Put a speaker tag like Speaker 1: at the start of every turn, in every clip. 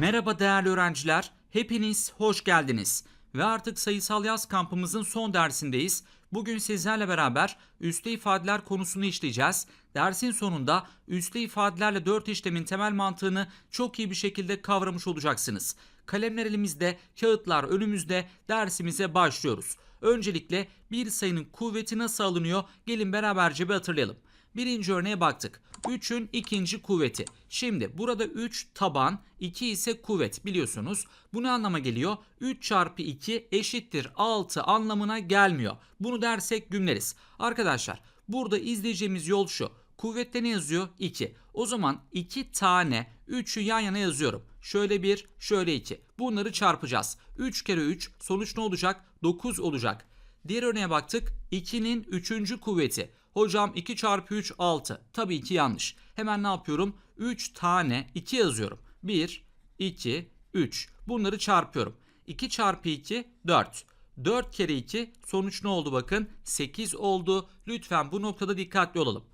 Speaker 1: Merhaba değerli öğrenciler, hepiniz hoş geldiniz. Ve artık sayısal yaz kampımızın son dersindeyiz. Bugün sizlerle beraber üslü ifadeler konusunu işleyeceğiz. Dersin sonunda üslü ifadelerle 4 işlemin temel mantığını çok iyi bir şekilde kavramış olacaksınız. Kalemler elimizde, kağıtlar önümüzde, dersimize başlıyoruz. Öncelikle bir sayının kuvveti nasıl alınıyor? Gelin beraberce bir hatırlayalım. Birinci örneğe baktık. 3'ün ikinci kuvveti. Şimdi burada 3 taban, 2 ise kuvvet biliyorsunuz. Bu ne anlama geliyor? 3 çarpı 2 eşittir 6 anlamına gelmiyor. Bunu dersek gümleriz. Arkadaşlar burada izleyeceğimiz yol şu. Kuvvette ne yazıyor? 2. O zaman 2 tane 3'ü yan yana yazıyorum. Şöyle 1, şöyle 2. Bunları çarpacağız. 3 kere 3 sonuç ne olacak? 9 olacak. Diğer örneğe baktık. 2'nin 3. kuvveti. Hocam 2 çarpı 3 6. Tabii ki yanlış. Hemen ne yapıyorum? 3 tane 2 yazıyorum. 1, 2, 3. Bunları çarpıyorum. 2 çarpı 2 4. 4 kere 2 sonuç ne oldu bakın? 8 oldu. Lütfen bu noktada dikkatli olalım.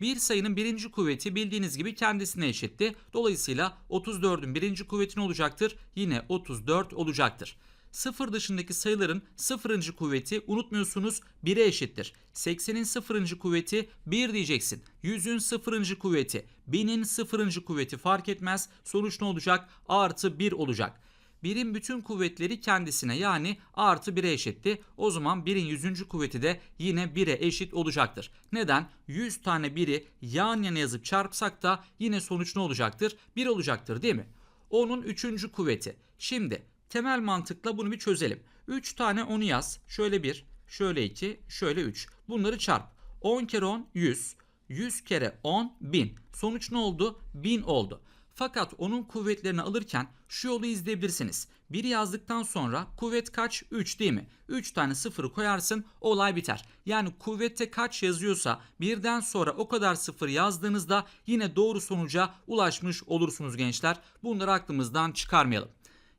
Speaker 1: Bir sayının birinci kuvveti bildiğiniz gibi kendisine eşitti. Dolayısıyla 34'ün birinci kuvveti ne olacaktır? Yine 34 olacaktır. Sıfır dışındaki sayıların sıfırıncı kuvveti unutmuyorsunuz 1'e eşittir. 80'in sıfırıncı kuvveti 1 diyeceksin. 100'ün sıfırıncı kuvveti, 1000'in sıfırıncı kuvveti fark etmez. Sonuç ne olacak? Artı 1 olacak. 1'in bütün kuvvetleri kendisine yani artı 1'e eşitti. O zaman 1'in 100. kuvveti de yine 1'e eşit olacaktır. Neden? 100 tane 1'i yan yana yazıp çarpsak da yine sonuç ne olacaktır? 1 olacaktır değil mi? Onun 3. kuvveti. Şimdi temel mantıkla bunu bir çözelim. 3 tane 10'u yaz. Şöyle 1, şöyle 2, şöyle 3. Bunları çarp. 10 kere 10 100. 100 kere 10 1000. Sonuç ne oldu? 1000 oldu. Fakat onun kuvvetlerini alırken şu yolu izleyebilirsiniz. Biri yazdıktan sonra kuvvet kaç? 3 değil mi? 3 tane sıfırı koyarsın olay biter. Yani kuvvette kaç yazıyorsa birden sonra o kadar sıfır yazdığınızda yine doğru sonuca ulaşmış olursunuz gençler. Bunları aklımızdan çıkarmayalım.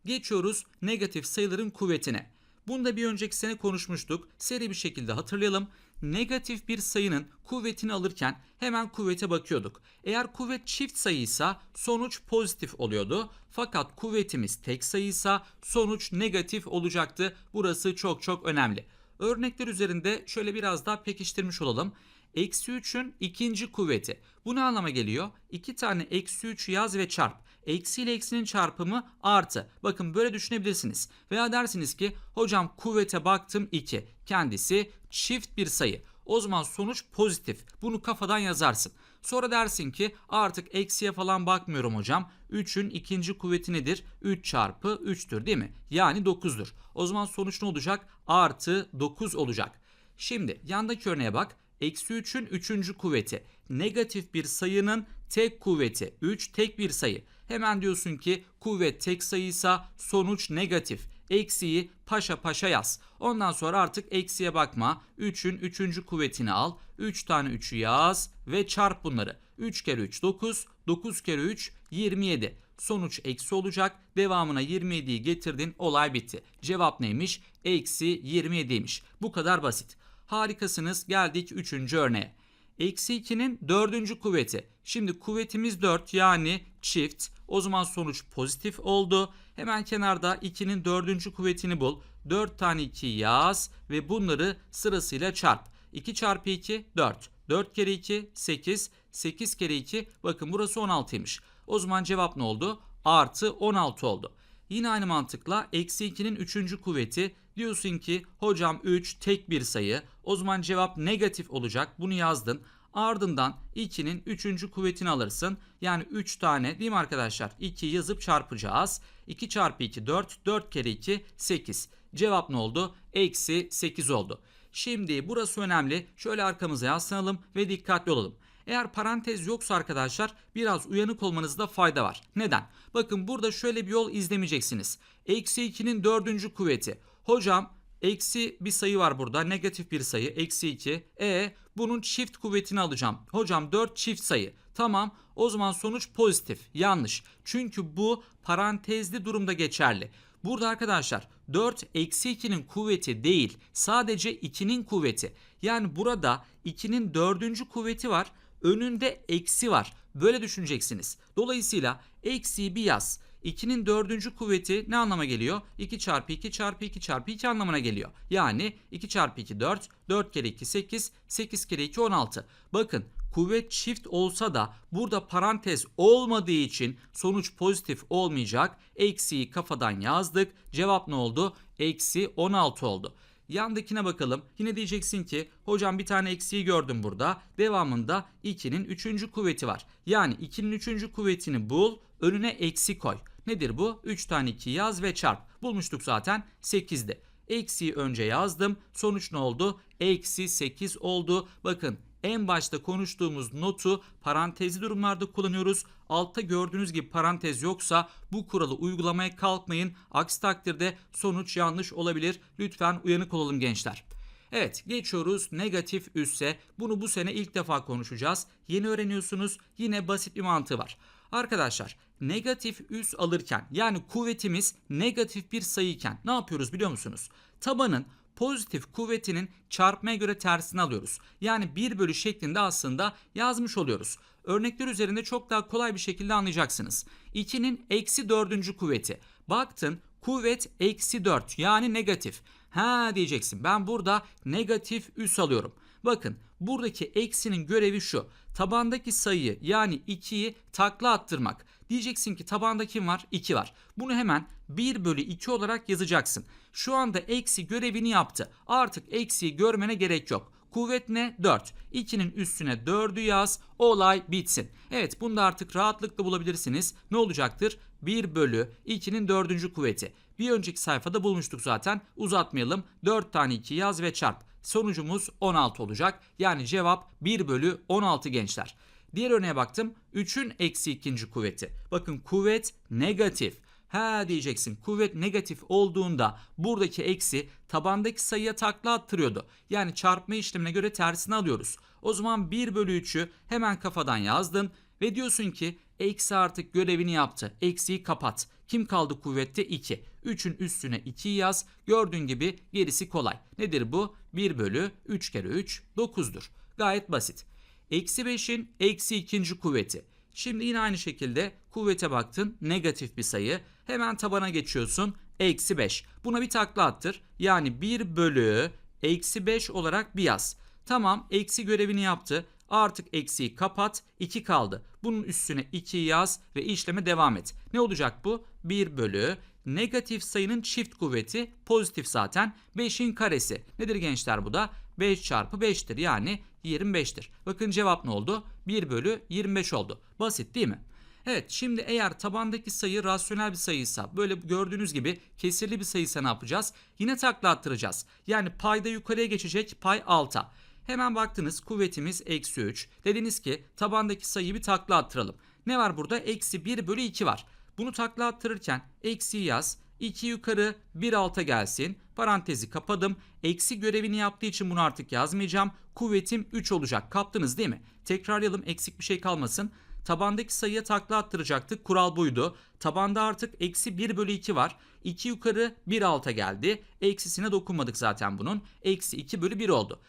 Speaker 1: Geçiyoruz negatif sayıların kuvvetine. Bunda bir önceki sene konuşmuştuk. Seri bir şekilde hatırlayalım. Negatif bir sayının kuvvetini alırken hemen kuvvete bakıyorduk. Eğer kuvvet çift sayıysa sonuç pozitif oluyordu. Fakat kuvvetimiz tek sayıysa sonuç negatif olacaktı. Burası çok çok önemli. Örnekler üzerinde şöyle biraz daha pekiştirmiş olalım. Eksi 3'ün ikinci kuvveti. Bu ne anlama geliyor? İki tane eksi 3 yaz ve çarp. Eksi ile eksinin çarpımı artı. Bakın böyle düşünebilirsiniz. Veya dersiniz ki hocam kuvvete baktım 2. Kendisi çift bir sayı. O zaman sonuç pozitif. Bunu kafadan yazarsın. Sonra dersin ki artık eksiye falan bakmıyorum hocam. 3'ün ikinci kuvveti nedir? 3 çarpı 3'tür değil mi? Yani 9'dur. O zaman sonuç ne olacak? Artı 9 olacak. Şimdi yandaki örneğe bak. Eksi 3'ün 3. kuvveti. Negatif bir sayının tek kuvveti. 3 tek bir sayı. Hemen diyorsun ki kuvvet tek sayıysa sonuç negatif. Eksiyi paşa paşa yaz. Ondan sonra artık eksiye bakma. 3'ün 3. kuvvetini al. 3 tane 3'ü yaz ve çarp bunları. 3 kere 3 9, 9 kere 3 27. Sonuç eksi olacak. Devamına 27'yi getirdin olay bitti. Cevap neymiş? Eksi 27'ymiş. Bu kadar basit. Harikasınız. Geldik 3. örneğe. Eksi 2'nin 4. kuvveti. Şimdi kuvvetimiz 4 yani çift. O zaman sonuç pozitif oldu. Hemen kenarda 2'nin 4. kuvvetini bul. 4 tane 2 yaz ve bunları sırasıyla çarp. 2 çarpı 2 4. 4 kere 2 8. 8 kere 2 bakın burası 16'ymış. O zaman cevap ne oldu? Artı 16 oldu. Yine aynı mantıkla eksi 2'nin 3. kuvveti diyorsun ki hocam 3 tek bir sayı. O zaman cevap negatif olacak. Bunu yazdın. Ardından 2'nin 3. kuvvetini alırsın. Yani 3 tane değil mi arkadaşlar? 2 yazıp çarpacağız. 2 çarpı 2 4. 4 kere 2 8. Cevap ne oldu? Eksi 8 oldu. Şimdi burası önemli. Şöyle arkamıza yaslanalım ve dikkatli olalım. Eğer parantez yoksa arkadaşlar biraz uyanık olmanızda fayda var. Neden? Bakın burada şöyle bir yol izlemeyeceksiniz. Eksi 2'nin dördüncü kuvveti. Hocam eksi bir sayı var burada negatif bir sayı eksi 2. E bunun çift kuvvetini alacağım. Hocam 4 çift sayı. Tamam o zaman sonuç pozitif. Yanlış. Çünkü bu parantezli durumda geçerli. Burada arkadaşlar 4 eksi 2'nin kuvveti değil sadece 2'nin kuvveti. Yani burada 2'nin dördüncü kuvveti var önünde eksi var. Böyle düşüneceksiniz. Dolayısıyla eksiyi bir yaz. 2'nin dördüncü kuvveti ne anlama geliyor? 2 çarpı 2 çarpı 2 çarpı 2 anlamına geliyor. Yani 2 çarpı 2 4, 4 kere 2 8, 8 kere 2 16. Bakın kuvvet çift olsa da burada parantez olmadığı için sonuç pozitif olmayacak. Eksiyi kafadan yazdık. Cevap ne oldu? Eksi 16 oldu. Yandakine bakalım. Yine diyeceksin ki hocam bir tane eksiği gördüm burada. Devamında 2'nin 3. kuvveti var. Yani 2'nin 3. kuvvetini bul. Önüne eksi koy. Nedir bu? 3 tane 2 yaz ve çarp. Bulmuştuk zaten 8'di. Eksiği önce yazdım. Sonuç ne oldu? Eksi 8 oldu. Bakın en başta konuştuğumuz notu parantezli durumlarda kullanıyoruz. Altta gördüğünüz gibi parantez yoksa bu kuralı uygulamaya kalkmayın. Aksi takdirde sonuç yanlış olabilir. Lütfen uyanık olalım gençler. Evet geçiyoruz negatif üsse. Bunu bu sene ilk defa konuşacağız. Yeni öğreniyorsunuz. Yine basit bir mantığı var. Arkadaşlar negatif üs alırken yani kuvvetimiz negatif bir sayıyken ne yapıyoruz biliyor musunuz? Tabanın pozitif kuvvetinin çarpmaya göre tersini alıyoruz. Yani 1 bölü şeklinde aslında yazmış oluyoruz. Örnekler üzerinde çok daha kolay bir şekilde anlayacaksınız. 2'nin eksi dördüncü kuvveti. Baktın kuvvet eksi 4 yani negatif. Ha diyeceksin ben burada negatif üs alıyorum. Bakın buradaki eksinin görevi şu. Tabandaki sayıyı yani 2'yi takla attırmak. Diyeceksin ki tabanda kim var? 2 var. Bunu hemen 1 bölü 2 olarak yazacaksın. Şu anda eksi görevini yaptı. Artık eksiyi görmene gerek yok. Kuvvet ne? 4. 2'nin üstüne 4'ü yaz. Olay bitsin. Evet bunu da artık rahatlıkla bulabilirsiniz. Ne olacaktır? 1 bölü 2'nin 4. kuvveti. Bir önceki sayfada bulmuştuk zaten. Uzatmayalım. 4 tane 2 yaz ve çarp. Sonucumuz 16 olacak. Yani cevap 1 bölü 16 gençler. Diğer örneğe baktım. 3'ün eksi ikinci kuvveti. Bakın kuvvet negatif. Ha diyeceksin kuvvet negatif olduğunda buradaki eksi tabandaki sayıya takla attırıyordu. Yani çarpma işlemine göre tersini alıyoruz. O zaman 1 bölü 3'ü hemen kafadan yazdın ve diyorsun ki eksi artık görevini yaptı. Eksiyi kapat. Kim kaldı kuvvette? 2. 3'ün üstüne 2 yaz. Gördüğün gibi gerisi kolay. Nedir bu? 1 bölü 3 kere 3 9'dur. Gayet basit. Eksi 5'in eksi ikinci kuvveti. Şimdi yine aynı şekilde kuvvete baktın negatif bir sayı. Hemen tabana geçiyorsun. Eksi 5. Buna bir takla attır. Yani 1 bölü eksi 5 olarak bir yaz. Tamam eksi görevini yaptı. Artık eksiği kapat. 2 kaldı. Bunun üstüne 2 yaz ve işleme devam et. Ne olacak bu? 1 bölü negatif sayının çift kuvveti pozitif zaten 5'in karesi. Nedir gençler bu da? 5 çarpı 5'tir yani 25'tir. Bakın cevap ne oldu? 1 bölü 25 oldu. Basit değil mi? Evet şimdi eğer tabandaki sayı rasyonel bir sayıysa böyle gördüğünüz gibi kesirli bir sayıysa ne yapacağız? Yine takla attıracağız. Yani payda yukarıya geçecek pay alta. Hemen baktınız kuvvetimiz eksi 3. Dediniz ki tabandaki sayıyı bir takla attıralım. Ne var burada? Eksi 1 bölü 2 var. Bunu takla attırırken eksi yaz. 2 yukarı 1 alta gelsin. Parantezi kapadım. Eksi görevini yaptığı için bunu artık yazmayacağım. Kuvvetim 3 olacak. Kaptınız değil mi? Tekrarlayalım eksik bir şey kalmasın. Tabandaki sayıya takla attıracaktık. Kural buydu. Tabanda artık eksi 1 bölü 2 var. 2 yukarı 1 alta geldi. Eksisine dokunmadık zaten bunun. Eksi 2 bölü 1 oldu.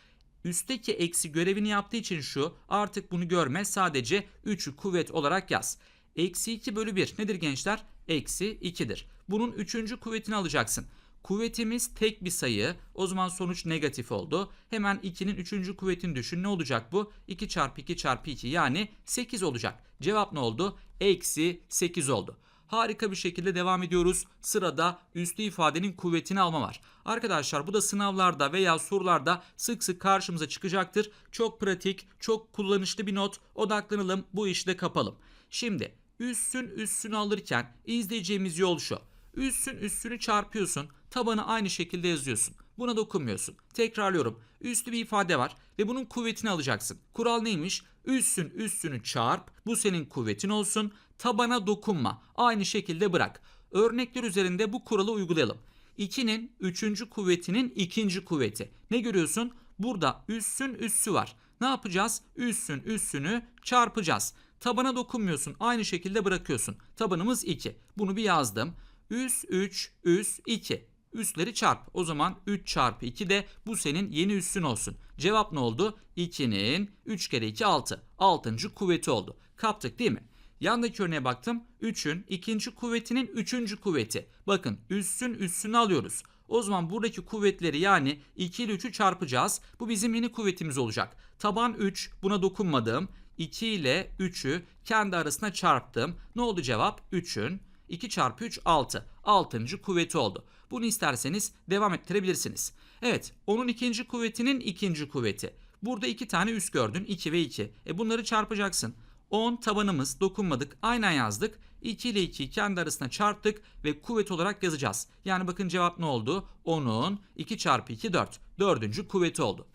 Speaker 1: Üstteki eksi görevini yaptığı için şu artık bunu görme sadece 3'ü kuvvet olarak yaz. Eksi 2 bölü 1 nedir gençler? Eksi 2'dir. Bunun 3. kuvvetini alacaksın. Kuvvetimiz tek bir sayı. O zaman sonuç negatif oldu. Hemen 2'nin 3. kuvvetini düşün. Ne olacak bu? 2 çarpı 2 çarpı 2 yani 8 olacak. Cevap ne oldu? Eksi 8 oldu. Harika bir şekilde devam ediyoruz. Sırada üslü ifadenin kuvvetini alma var. Arkadaşlar bu da sınavlarda veya sorularda sık sık karşımıza çıkacaktır. Çok pratik, çok kullanışlı bir not. Odaklanalım, bu işi kapalım. Şimdi üssün üssünü alırken izleyeceğimiz yol şu. Üssün üssünü çarpıyorsun. Tabanı aynı şekilde yazıyorsun. Buna dokunmuyorsun. Tekrarlıyorum. Üslü bir ifade var ve bunun kuvvetini alacaksın. Kural neymiş? Üssün üssünü çarp. Bu senin kuvvetin olsun. Tabana dokunma. Aynı şekilde bırak. Örnekler üzerinde bu kuralı uygulayalım. 2'nin 3. kuvvetinin ikinci kuvveti. Ne görüyorsun? Burada üssün üssü var. Ne yapacağız? Üssün üssünü çarpacağız. Tabana dokunmuyorsun. Aynı şekilde bırakıyorsun. Tabanımız 2. Bunu bir yazdım. Üs 3, üs 2. Üsleri çarp. O zaman 3 çarpı 2 de bu senin yeni üssün olsun. Cevap ne oldu? 2'nin 3 kere 2 6. 6. kuvveti oldu. Kaptık değil mi? Yandaki örneğe baktım. 3'ün ikinci kuvvetinin üçüncü kuvveti. Bakın üssün üssünü alıyoruz. O zaman buradaki kuvvetleri yani 2 ile 3'ü çarpacağız. Bu bizim yeni kuvvetimiz olacak. Taban 3 buna dokunmadım. 2 ile 3'ü kendi arasına çarptım. Ne oldu cevap? 3'ün 2 çarpı 3 6. 6. kuvveti oldu. Bunu isterseniz devam ettirebilirsiniz. Evet onun ikinci kuvvetinin ikinci kuvveti. Burada iki tane üs gördün 2 ve 2. E bunları çarpacaksın. 10 tabanımız dokunmadık aynen yazdık. 2 ile 2'yi kendi arasına çarptık ve kuvvet olarak yazacağız. Yani bakın cevap ne oldu? 10'un 2 çarpı 2 4. Dördüncü kuvveti oldu.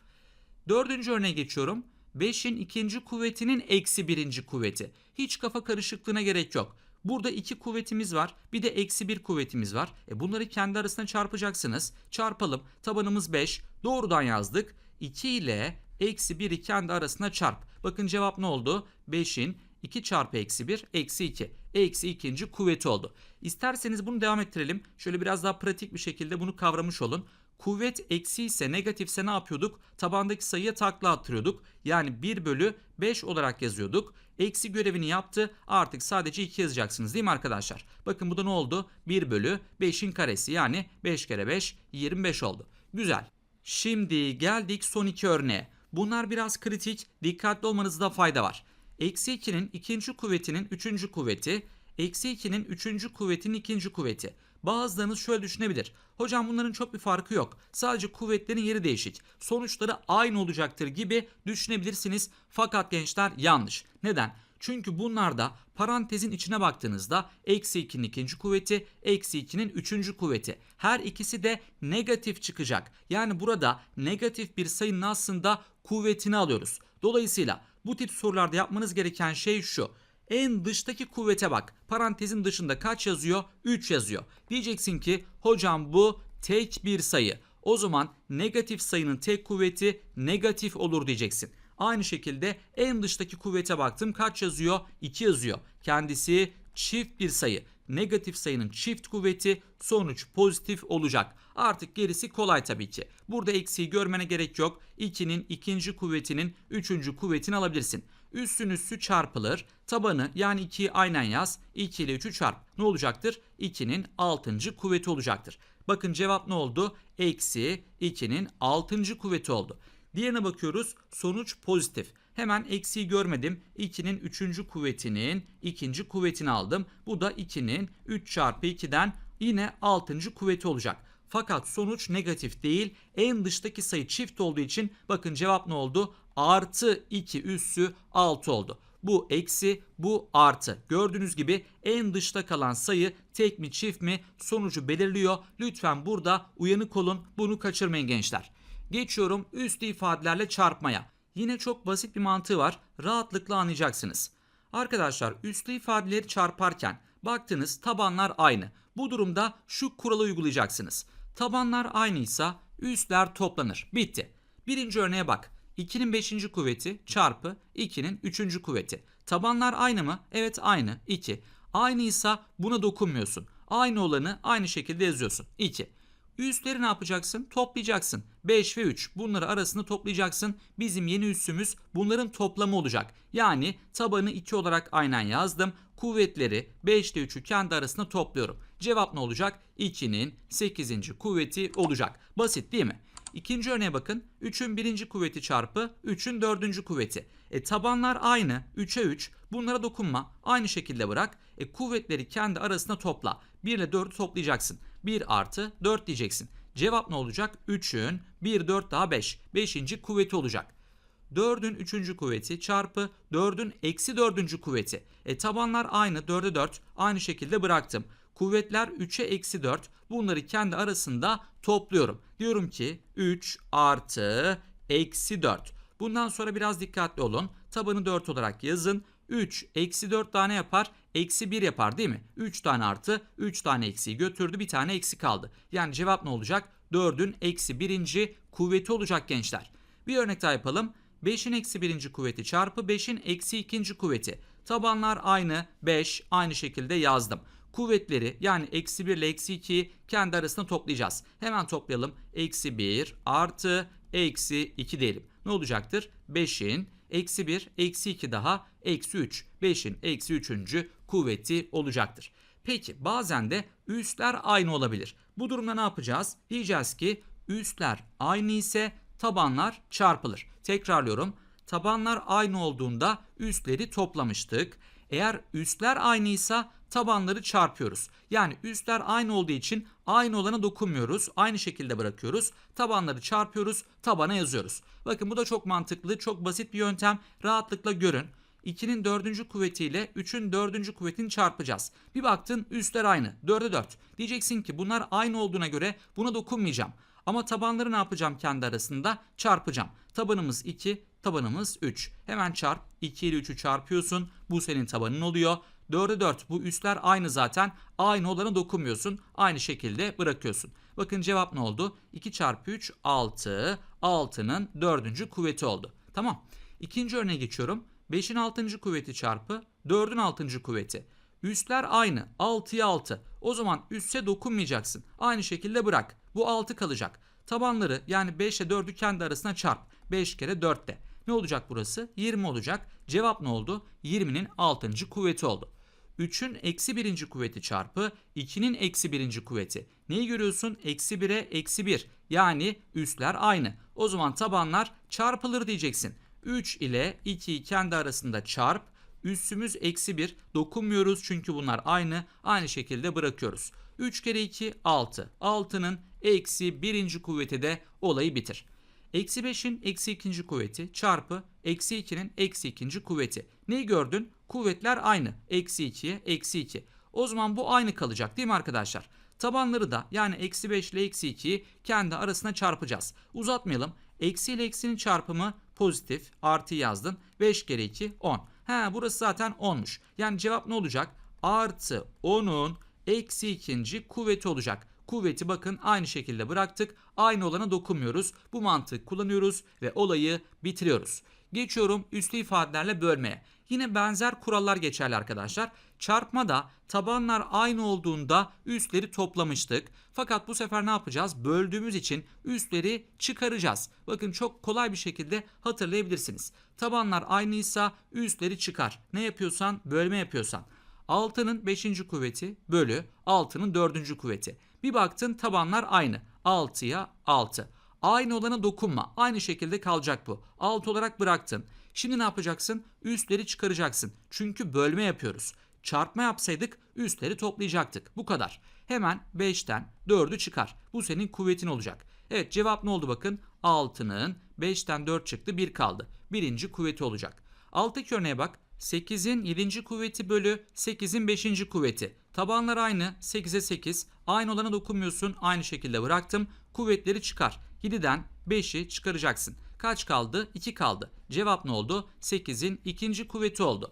Speaker 1: Dördüncü örneğe geçiyorum. 5'in ikinci kuvvetinin eksi birinci kuvveti. Hiç kafa karışıklığına gerek yok. Burada iki kuvvetimiz var. Bir de eksi bir kuvvetimiz var. E bunları kendi arasına çarpacaksınız. Çarpalım. Tabanımız 5. Doğrudan yazdık. 2 ile eksi 1'i kendi arasına çarp. Bakın cevap ne oldu? 5'in 2 çarpı eksi 1 eksi 2. Eksi ikinci kuvveti oldu. İsterseniz bunu devam ettirelim. Şöyle biraz daha pratik bir şekilde bunu kavramış olun. Kuvvet eksi ise negatifse ne yapıyorduk? Tabandaki sayıya takla attırıyorduk. Yani 1 bölü 5 olarak yazıyorduk. Eksi görevini yaptı. Artık sadece 2 yazacaksınız değil mi arkadaşlar? Bakın bu da ne oldu? 1 bölü 5'in karesi yani 5 kere 5 25 oldu. Güzel. Şimdi geldik son iki örneğe. Bunlar biraz kritik. Dikkatli olmanızda fayda var. Eksi 2'nin ikinci kuvvetinin üçüncü kuvveti. Eksi 2'nin üçüncü kuvvetinin ikinci kuvveti. Bazılarınız şöyle düşünebilir. Hocam bunların çok bir farkı yok. Sadece kuvvetlerin yeri değişik. Sonuçları aynı olacaktır gibi düşünebilirsiniz. Fakat gençler yanlış. Neden? Çünkü bunlarda parantezin içine baktığınızda eksi 2'nin ikinci kuvveti, eksi 2'nin üçüncü kuvveti. Her ikisi de negatif çıkacak. Yani burada negatif bir sayının aslında kuvvetini alıyoruz. Dolayısıyla bu tip sorularda yapmanız gereken şey şu. En dıştaki kuvvete bak. Parantezin dışında kaç yazıyor? 3 yazıyor. Diyeceksin ki hocam bu tek bir sayı. O zaman negatif sayının tek kuvveti negatif olur diyeceksin. Aynı şekilde en dıştaki kuvvete baktım. Kaç yazıyor? 2 yazıyor. Kendisi çift bir sayı. Negatif sayının çift kuvveti sonuç pozitif olacak. Artık gerisi kolay tabii ki. Burada eksiği görmene gerek yok. 2'nin ikinci kuvvetinin üçüncü kuvvetini alabilirsin. Üssün üssü çarpılır. Tabanı yani 2'yi aynen yaz. 2 ile 3'ü çarp. Ne olacaktır? 2'nin 6. kuvveti olacaktır. Bakın cevap ne oldu? Eksi 2'nin 6. kuvveti oldu. Diğerine bakıyoruz. Sonuç pozitif. Hemen eksiği görmedim. 2'nin 3. kuvvetinin 2. kuvvetini aldım. Bu da 2'nin 3 çarpı 2'den yine 6. kuvveti olacak. Fakat sonuç negatif değil. En dıştaki sayı çift olduğu için bakın cevap ne oldu? Artı 2 üssü 6 oldu. Bu eksi, bu artı. Gördüğünüz gibi en dışta kalan sayı tek mi çift mi sonucu belirliyor. Lütfen burada uyanık olun. Bunu kaçırmayın gençler. Geçiyorum üstü ifadelerle çarpmaya. Yine çok basit bir mantığı var. Rahatlıkla anlayacaksınız. Arkadaşlar üslü ifadeleri çarparken baktınız tabanlar aynı. Bu durumda şu kuralı uygulayacaksınız. Tabanlar aynıysa üstler toplanır. Bitti. Birinci örneğe bak. 2'nin 5. kuvveti çarpı 2'nin 3. kuvveti. Tabanlar aynı mı? Evet aynı. 2. Aynıysa buna dokunmuyorsun. Aynı olanı aynı şekilde yazıyorsun. 2. Üstleri ne yapacaksın? Toplayacaksın. 5 ve 3 bunları arasını toplayacaksın. Bizim yeni üssümüz bunların toplamı olacak. Yani tabanı 2 olarak aynen yazdım. Kuvvetleri 5 ile 3'ü kendi arasında topluyorum. Cevap ne olacak? 2'nin 8. kuvveti olacak. Basit değil mi? İkinci örneğe bakın. 3'ün birinci kuvveti çarpı 3'ün dördüncü kuvveti. E tabanlar aynı. 3'e 3. Bunlara dokunma. Aynı şekilde bırak. E kuvvetleri kendi arasında topla. 1 ile 4'ü toplayacaksın. 1 artı 4 diyeceksin. Cevap ne olacak? 3'ün 1 4 daha 5. 5. kuvveti olacak. 4'ün 3. kuvveti çarpı 4'ün eksi 4. kuvveti. E tabanlar aynı 4'e 4 aynı şekilde bıraktım. Kuvvetler 3'e eksi 4 bunları kendi arasında topluyorum. Diyorum ki 3 artı eksi 4. Bundan sonra biraz dikkatli olun. Tabanı 4 olarak yazın. 3 eksi 4 tane yapar. Eksi 1 yapar değil mi? 3 tane artı 3 tane eksiği götürdü bir tane eksi kaldı. Yani cevap ne olacak? 4'ün eksi 1. kuvveti olacak gençler. Bir örnek daha yapalım. 5'in eksi 1. kuvveti çarpı 5'in eksi 2. kuvveti. Tabanlar aynı 5 aynı şekilde yazdım. Kuvvetleri yani eksi 1 ile eksi 2'yi kendi arasında toplayacağız. Hemen toplayalım. Eksi 1 artı eksi 2 diyelim. Ne olacaktır? 5'in eksi 1, eksi 2 daha eksi 3. 5'in eksi 3. kuvveti olacaktır. Peki bazen de üstler aynı olabilir. Bu durumda ne yapacağız? Diyeceğiz ki üstler aynı ise tabanlar çarpılır. Tekrarlıyorum. Tabanlar aynı olduğunda üstleri toplamıştık. Eğer üstler aynıysa tabanları çarpıyoruz. Yani üstler aynı olduğu için aynı olana dokunmuyoruz. Aynı şekilde bırakıyoruz. Tabanları çarpıyoruz. Tabana yazıyoruz. Bakın bu da çok mantıklı, çok basit bir yöntem. Rahatlıkla görün. 2'nin dördüncü kuvvetiyle 3'ün dördüncü kuvvetini çarpacağız. Bir baktın üstler aynı. 4'e 4. Diyeceksin ki bunlar aynı olduğuna göre buna dokunmayacağım. Ama tabanları ne yapacağım kendi arasında? Çarpacağım. Tabanımız 2, tabanımız 3. Hemen çarp. 2 ile 3'ü çarpıyorsun. Bu senin tabanın oluyor. 4'e 4 bu üstler aynı zaten. Aynı olana dokunmuyorsun. Aynı şekilde bırakıyorsun. Bakın cevap ne oldu? 2 çarpı 3 6. 6'nın 4. kuvveti oldu. Tamam. İkinci örneğe geçiyorum. 5'in 6. kuvveti çarpı 4'ün 6. kuvveti. Üstler aynı. 6'ya 6. O zaman üsse dokunmayacaksın. Aynı şekilde bırak. Bu 6 kalacak. Tabanları yani 5 ile 4'ü kendi arasına çarp. 5 kere 4 de. Ne olacak burası? 20 olacak. Cevap ne oldu? 20'nin 6. kuvveti oldu. 3'ün eksi 1. kuvveti çarpı 2'nin eksi 1. kuvveti. Neyi görüyorsun? Eksi 1'e eksi 1. Yani üstler aynı. O zaman tabanlar çarpılır diyeceksin. 3 ile 2'yi kendi arasında çarp. Üssümüz eksi 1. Dokunmuyoruz çünkü bunlar aynı. Aynı şekilde bırakıyoruz. 3 kere 2 6. 6'nın eksi 1. kuvveti de olayı bitir. Eksi 5'in eksi 2. kuvveti çarpı eksi 2'nin eksi 2. kuvveti. Neyi gördün? Kuvvetler aynı. Eksi 2'ye eksi 2. O zaman bu aynı kalacak değil mi arkadaşlar? Tabanları da yani eksi 5 ile eksi 2'yi kendi arasına çarpacağız. Uzatmayalım. Eksi ile eksinin çarpımı pozitif. Artı yazdın. 5 kere 2 10. He burası zaten 10'muş. Yani cevap ne olacak? Artı 10'un eksi ikinci kuvveti olacak. Kuvveti bakın aynı şekilde bıraktık. Aynı olana dokunmuyoruz. Bu mantık kullanıyoruz ve olayı bitiriyoruz. Geçiyorum üslü ifadelerle bölmeye. Yine benzer kurallar geçerli arkadaşlar. Çarpmada tabanlar aynı olduğunda üstleri toplamıştık. Fakat bu sefer ne yapacağız? Böldüğümüz için üstleri çıkaracağız. Bakın çok kolay bir şekilde hatırlayabilirsiniz. Tabanlar aynıysa üstleri çıkar. Ne yapıyorsan bölme yapıyorsan. 6'nın 5. kuvveti bölü 6'nın 4. kuvveti. Bir baktın tabanlar aynı. 6'ya 6. Aynı olana dokunma. Aynı şekilde kalacak bu. 6 olarak bıraktın. Şimdi ne yapacaksın? Üstleri çıkaracaksın. Çünkü bölme yapıyoruz. Çarpma yapsaydık üstleri toplayacaktık. Bu kadar. Hemen 5'ten 4'ü çıkar. Bu senin kuvvetin olacak. Evet cevap ne oldu bakın? 6'nın 5'ten 4 çıktı 1 kaldı. Birinci kuvveti olacak. Alttaki örneğe bak. 8'in 7. kuvveti bölü 8'in 5. kuvveti. Tabanlar aynı. 8'e 8. Aynı olana dokunmuyorsun. Aynı şekilde bıraktım. Kuvvetleri çıkar. 7'den 5'i çıkaracaksın. Kaç kaldı? 2 kaldı. Cevap ne oldu? 8'in 2. kuvveti oldu.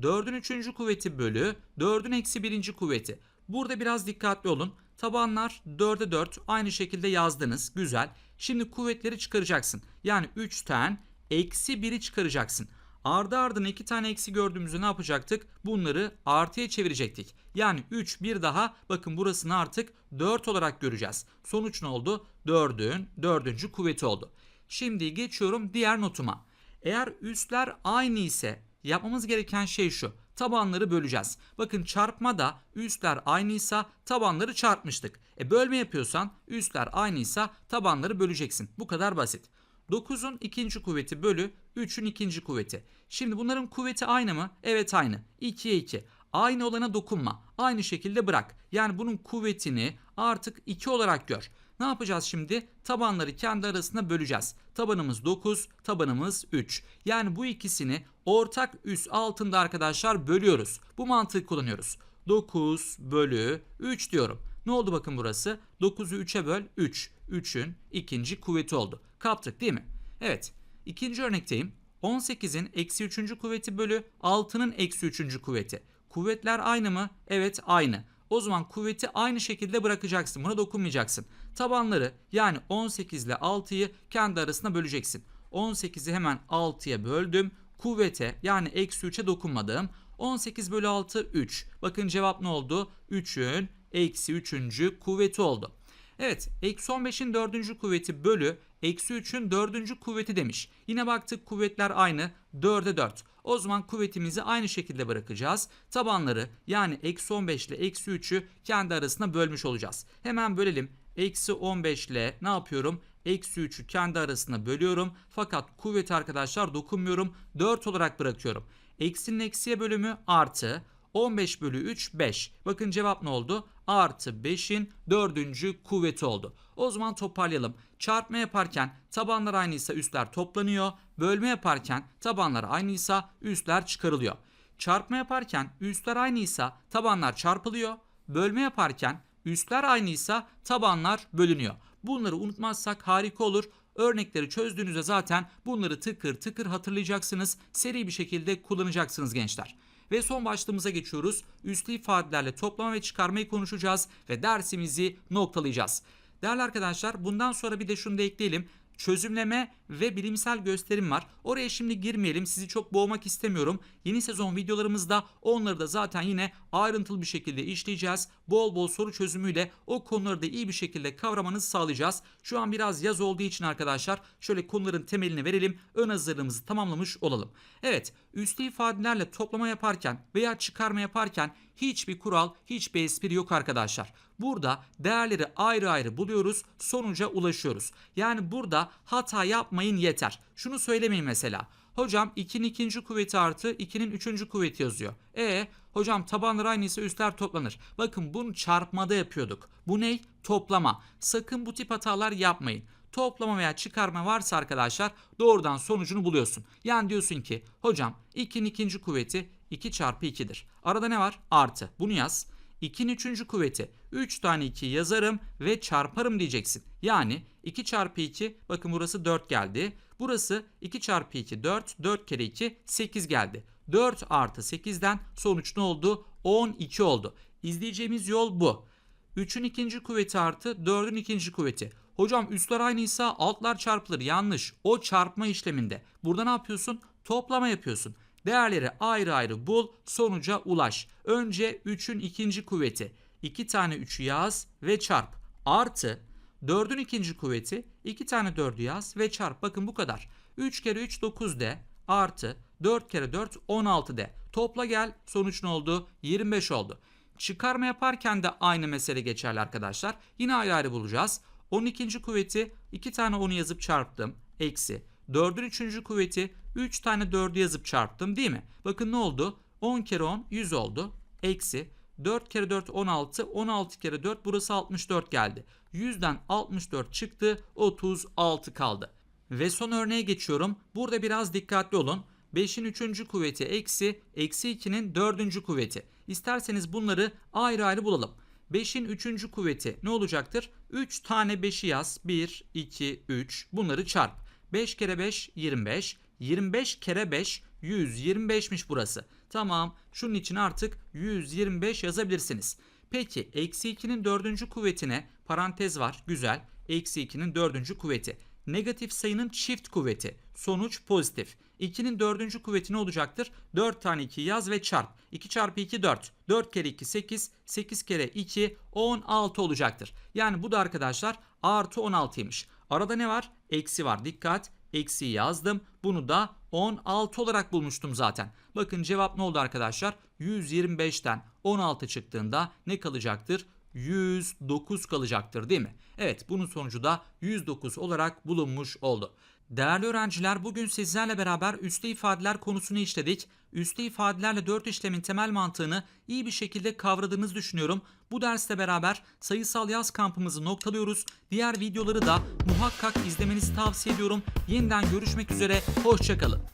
Speaker 1: 4'ün 3. kuvveti bölü 4'ün eksi 1. kuvveti. Burada biraz dikkatli olun. Tabanlar 4'e 4 aynı şekilde yazdınız. Güzel. Şimdi kuvvetleri çıkaracaksın. Yani 3'ten eksi 1'i çıkaracaksın. Ardı ardına iki tane eksi gördüğümüzde ne yapacaktık? Bunları artıya çevirecektik. Yani 3 bir daha bakın burasını artık 4 olarak göreceğiz. Sonuç ne oldu? 4'ün 4. kuvveti oldu. Şimdi geçiyorum diğer notuma. Eğer üstler aynı ise yapmamız gereken şey şu. Tabanları böleceğiz. Bakın çarpmada üstler aynıysa tabanları çarpmıştık. E bölme yapıyorsan üstler aynıysa tabanları böleceksin. Bu kadar basit. 9'un ikinci kuvveti bölü 3'ün ikinci kuvveti. Şimdi bunların kuvveti aynı mı? Evet aynı. 2'ye 2. Aynı olana dokunma. Aynı şekilde bırak. Yani bunun kuvvetini artık 2 olarak gör. Ne yapacağız şimdi? Tabanları kendi arasında böleceğiz. Tabanımız 9, tabanımız 3. Yani bu ikisini ortak üs altında arkadaşlar bölüyoruz. Bu mantığı kullanıyoruz. 9 bölü 3 diyorum. Ne oldu bakın burası? 9'u 3'e böl 3. 3'ün ikinci kuvveti oldu. Kaptık değil mi? Evet. İkinci örnekteyim. 18'in eksi 3. kuvveti bölü 6'nın eksi 3. kuvveti. Kuvvetler aynı mı? Evet aynı. O zaman kuvveti aynı şekilde bırakacaksın. Buna dokunmayacaksın. Tabanları yani 18 ile 6'yı kendi arasına böleceksin. 18'i hemen 6'ya böldüm. Kuvvete yani eksi 3'e dokunmadım. 18 bölü 6 3. Bakın cevap ne oldu? 3'ün eksi 3. kuvveti oldu. Evet eksi 15'in 4. kuvveti bölü eksi 3'ün dördüncü kuvveti demiş. Yine baktık kuvvetler aynı 4'e 4. O zaman kuvvetimizi aynı şekilde bırakacağız. Tabanları yani eksi 15 ile eksi 3'ü kendi arasına bölmüş olacağız. Hemen bölelim. Eksi 15 ile ne yapıyorum? Eksi 3'ü kendi arasına bölüyorum. Fakat kuvveti arkadaşlar dokunmuyorum. 4 olarak bırakıyorum. Eksinin eksiye bölümü artı. 15 bölü 3 5. Bakın cevap ne oldu? Artı 5'in dördüncü kuvveti oldu. O zaman toparlayalım. Çarpma yaparken tabanlar aynıysa üstler toplanıyor. Bölme yaparken tabanlar aynıysa üstler çıkarılıyor. Çarpma yaparken üstler aynıysa tabanlar çarpılıyor. Bölme yaparken üstler aynıysa tabanlar bölünüyor. Bunları unutmazsak harika olur. Örnekleri çözdüğünüzde zaten bunları tıkır tıkır hatırlayacaksınız. Seri bir şekilde kullanacaksınız gençler. Ve son başlığımıza geçiyoruz. Üslü ifadelerle toplama ve çıkarmayı konuşacağız ve dersimizi noktalayacağız. Değerli arkadaşlar bundan sonra bir de şunu da ekleyelim. Çözümleme ve bilimsel gösterim var. Oraya şimdi girmeyelim. Sizi çok boğmak istemiyorum. Yeni sezon videolarımızda onları da zaten yine ayrıntılı bir şekilde işleyeceğiz. Bol bol soru çözümüyle o konuları da iyi bir şekilde kavramanızı sağlayacağız. Şu an biraz yaz olduğu için arkadaşlar şöyle konuların temelini verelim. Ön hazırlığımızı tamamlamış olalım. Evet, üslü ifadelerle toplama yaparken veya çıkarma yaparken hiçbir kural, hiçbir espri yok arkadaşlar. Burada değerleri ayrı ayrı buluyoruz, sonuca ulaşıyoruz. Yani burada hata yapmayın yeter. Şunu söylemeyin mesela. Hocam 2'nin ikinci kuvveti artı 2'nin üçüncü kuvveti yazıyor. E hocam tabanlar aynıysa üstler toplanır. Bakın bunu çarpmada yapıyorduk. Bu ne? Toplama. Sakın bu tip hatalar yapmayın. Toplama veya çıkarma varsa arkadaşlar doğrudan sonucunu buluyorsun. Yani diyorsun ki hocam 2'nin ikinci kuvveti 2 çarpı 2'dir. Arada ne var? Artı. Bunu yaz. 2'nin üçüncü kuvveti 3 tane 2 yazarım ve çarparım diyeceksin. Yani 2 çarpı 2 bakın burası 4 geldi. Burası 2 çarpı 2 4 4 kere 2 8 geldi. 4 artı 8'den sonuç ne oldu? 12 oldu. İzleyeceğimiz yol bu. 3'ün ikinci kuvveti artı 4'ün ikinci kuvveti. Hocam üstler aynıysa altlar çarpılır. Yanlış. O çarpma işleminde. Burada ne yapıyorsun? Toplama yapıyorsun. Değerleri ayrı ayrı bul, sonuca ulaş. Önce 3'ün ikinci kuvveti. 2 tane 3'ü yaz ve çarp. Artı 4'ün ikinci kuvveti. 2 tane 4'ü yaz ve çarp. Bakın bu kadar. 3 kere 3 9 de artı 4 kere 4 16 de. Topla gel sonuç ne oldu? 25 oldu. Çıkarma yaparken de aynı mesele geçerli arkadaşlar. Yine ayrı ayrı bulacağız. 12. kuvveti 2 tane 10'u yazıp çarptım. Eksi. 4'ün 3. kuvveti 3 tane 4'ü yazıp çarptım değil mi? Bakın ne oldu? 10 kere 10 100 oldu. Eksi. 4 kere 4 16. 16 kere 4 burası 64 geldi. 100'den 64 çıktı. 36 kaldı. Ve son örneğe geçiyorum. Burada biraz dikkatli olun. 5'in 3. kuvveti eksi, eksi 2'nin 4. kuvveti. İsterseniz bunları ayrı ayrı bulalım. 5'in 3. kuvveti ne olacaktır? 3 tane 5'i yaz. 1, 2, 3. Bunları çarp. 5 kere 5 25. 25 kere 5 125'miş burası. Tamam şunun için artık 125 yazabilirsiniz. Peki eksi 2'nin 4. kuvvetine parantez var güzel. Eksi 2'nin 4. kuvveti. Negatif sayının çift kuvveti. Sonuç pozitif. 2'nin 4. kuvveti ne olacaktır? 4 tane 2 yaz ve çarp. 2 çarpı 2 4. 4 kere 2 8. 8 kere 2 16 olacaktır. Yani bu da arkadaşlar artı 16'ymış. Arada ne var? Eksi var. Dikkat. Eksi yazdım. Bunu da 16 olarak bulmuştum zaten. Bakın cevap ne oldu arkadaşlar? 125'ten 16 çıktığında ne kalacaktır? 109 kalacaktır değil mi? Evet bunun sonucu da 109 olarak bulunmuş oldu. Değerli öğrenciler bugün sizlerle beraber üslü ifadeler konusunu işledik. Üslü ifadelerle 4 işlemin temel mantığını iyi bir şekilde kavradığınızı düşünüyorum. Bu derste beraber sayısal yaz kampımızı noktalıyoruz. Diğer videoları da muhakkak izlemenizi tavsiye ediyorum. Yeniden görüşmek üzere, hoşçakalın.